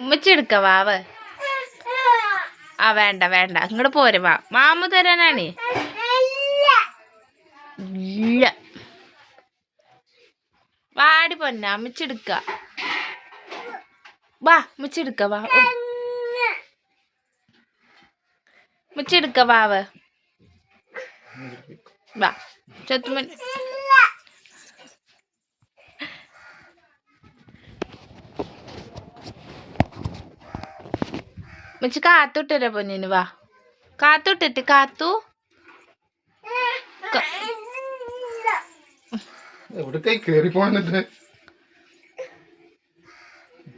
ഉമ്മച്ചെടുക്ക വാവ്. ആ വേണ്ട വേണ്ട. ഇങ്ങോട്ട് പോരെ വാ. മാമു തരാനാണ്? ഇല്ല. വാടി പൊന്ന അമ്മച്ചെടുക്ക വാ മുച്ചെടുക്ക വാ. മുച്ചെടുക്ക വാവ്. വാ ചത്തുമൻ മുച്ച് കാത്തുട്ടര പൊന്നിന് വാ. കാത്തുട്ടിട്ട് കാത്തു.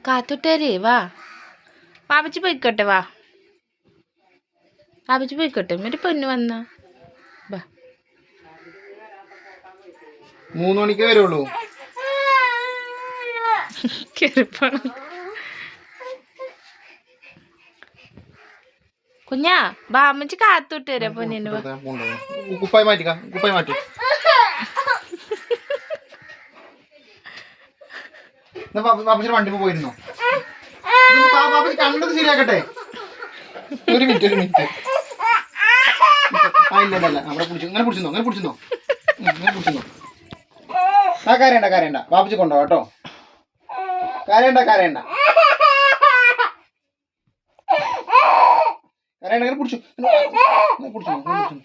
കാത്തുട്ടരേ വാ. പാപ്പച്ചി പോയിക്കോട്ടെ വാ. പാപ്പച്ചി പോയിക്കോട്ടെ എന്നിട്ട് പൊന്നു വന്ന. വാ. മൂന്ന് മണിക്കേ വരുള്ളൂ. കേറിപ്പോണം കുഞ്ഞാ ബാമ്മച്ചി അമ്മച്ചി കാത്തുട്ടര പൊന്നിന്? കുപ്പായി മാറ്റിക്ക കുപ്പായി മാറ്റി. വണ്ടി പോയിരുന്നോ? കണ്ടത് ശരിയാക്കട്ടെ. ഒരു മിനിറ്റ് ഒരു മിനിറ്റ്. ആ ഇല്ല ഇല്ല ഇല്ല. അവിടെ പിടിച്ചു ഇങ്ങനെ പിടിച്ചോ ഇങ്ങനെ പിടിച്ചോ ഇങ്ങനെ പിടിച്ചോ ആ കരയണ്ട കരയണ്ട. പാപ്പച്ചി കൊണ്ടോ കേട്ടോ. കരയണ്ട കരയണ്ട. ഇങ്ങനെ പിടിച്ചു. പിടിച്ചു പിടിച്ചു.